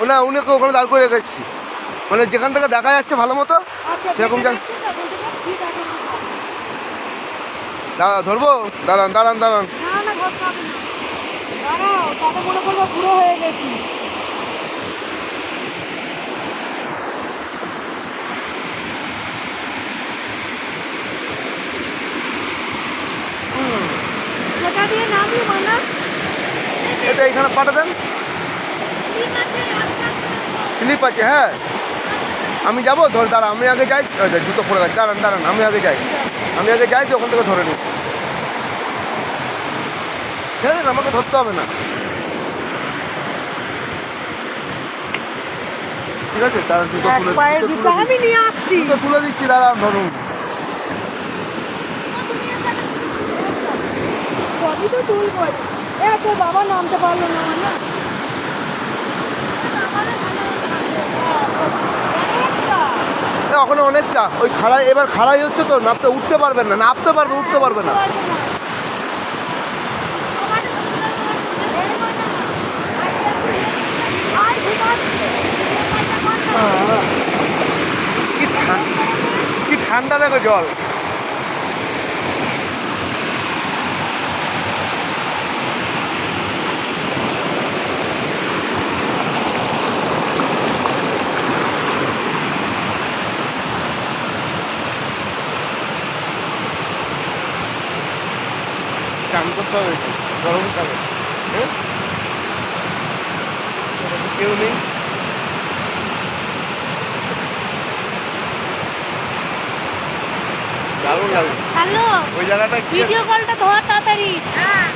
ও না উনিকে ওখানে দাঁড় করে রেখেছি। মানে যেখান থেকে দেখা যাচ্ছে ভালো মতো আচ্ছা সেরকম দাঁড়া ধরবো? দাঁড়ান দাঁড়ান দাঁড়ান। এটা এখানে ধরতে হবে না দাঁড়াও তাতে মনে করব বুড়ো হয়ে গেছি কোথা দিয়ে নামবি মানা এটা এখানে পাঠাতেন স্লিপ আছে হ্যাঁ। আমি যাব ধর দাঁড়া আমি আগে যাই জুতো পড়ে গেছে দাঁড়ান দাঁড়ান আমি আগে যাই। আমি আগে যাই ওখান থেকে ধরে নিই ঠিক আছে আমাকে ধরতে হবে না। ঠিক আছে দাঁড়ান জুতো তুলে জুতো তুলে দিচ্ছি। দাঁড়ান ধরুন। তো তুলবো। এ বাবা নামতে পারল না না এ, ওখানে অনেকটা। ওই খাড়াই এবার খাড়াই হচ্ছে তো, নাপতে উঠতে পারবেন না, নাপতে পারবে, উঠতে পারবে না। কি ঠান্ডা দেখো জল। চান করতে হবে গরমকালে হ্যাঁ? কেউ নেই। দারুণ লাগল। ওই জায়গাটা ভিডিও কলটা ধর তাড়াতাড়ি। হ্যাঁ।